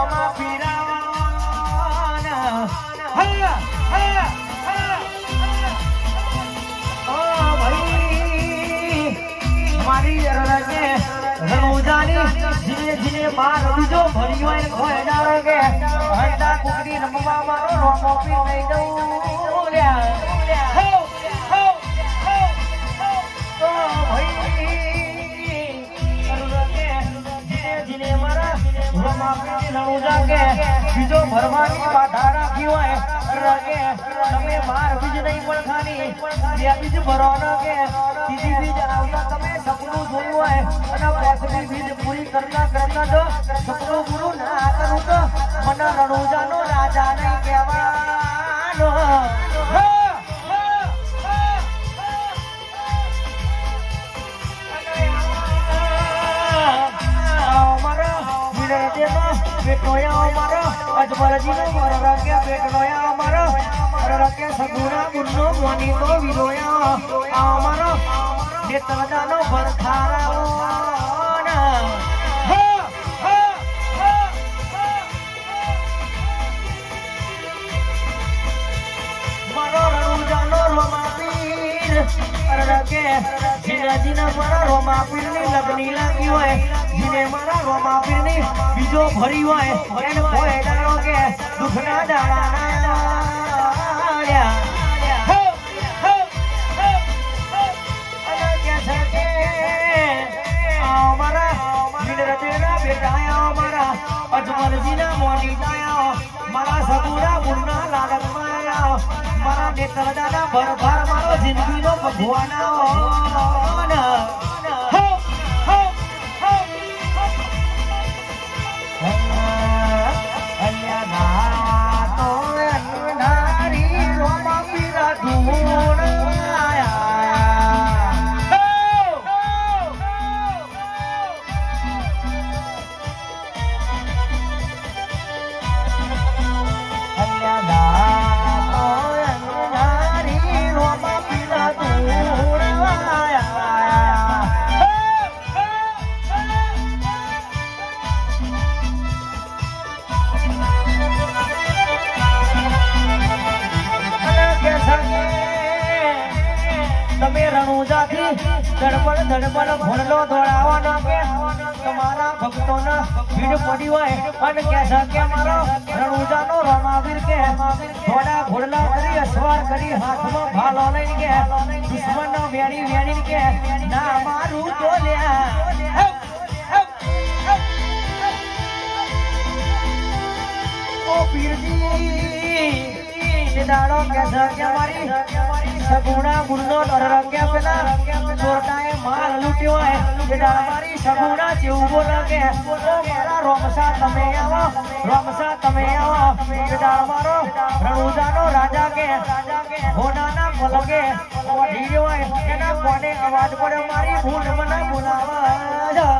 રોમા પીરાવાના. હંડા કુકડી રમવા મારો રોમો પી નહીં જવું હો રણુજા કે બીજો ભરવાની બાધા રાખી હોય બીજ નહીં પણ બીજ ભરો ન કે બીજી બીજ આવતા તમે સપનું જોયું હોય, અને પાંચમી બીજ ના રાજા નહીં કહેવાનો બેટોયા અમારો અજમરજીનો વર રગે બેટોયા અમારો વર રગે સગુણા ગુણનો મોનીનો વિરોયા અમારો નેત્રદાનો ભરખારાઓ મારો રણુજાનો રોમાપીર રગે જીનાજીના મારા રોમાપીરની લગની લાગી હોય. જીને મારા રોમાપીરની બીજો ભરી હોય. એને હોય દાડો કે દુઃખના કે કે મોની મારા સગુરા મુન્ના લાડકમાં આયા મારા નેત્રદાના ભરભર મારો જિંદગીનો ભગવાન રણુજાથી ધડપડ ધડપડ ભણલો દોડાવવાનો કે તમારા ભક્તોના ભીડ પડી હોય અને કે છે કે મારો રણુજાનો રમાવીર કે થોડા ઘોડલા કરી અસવાર કરી હાથમાં ભાલો લઈને કે દુશ્મનનો વેણી વેણી કે ના મારું તો લ્યા હે, હે, હે, હે. ઓ પીરજી મારી રાજા કે હોનાના ભૂલ મને બોલાવા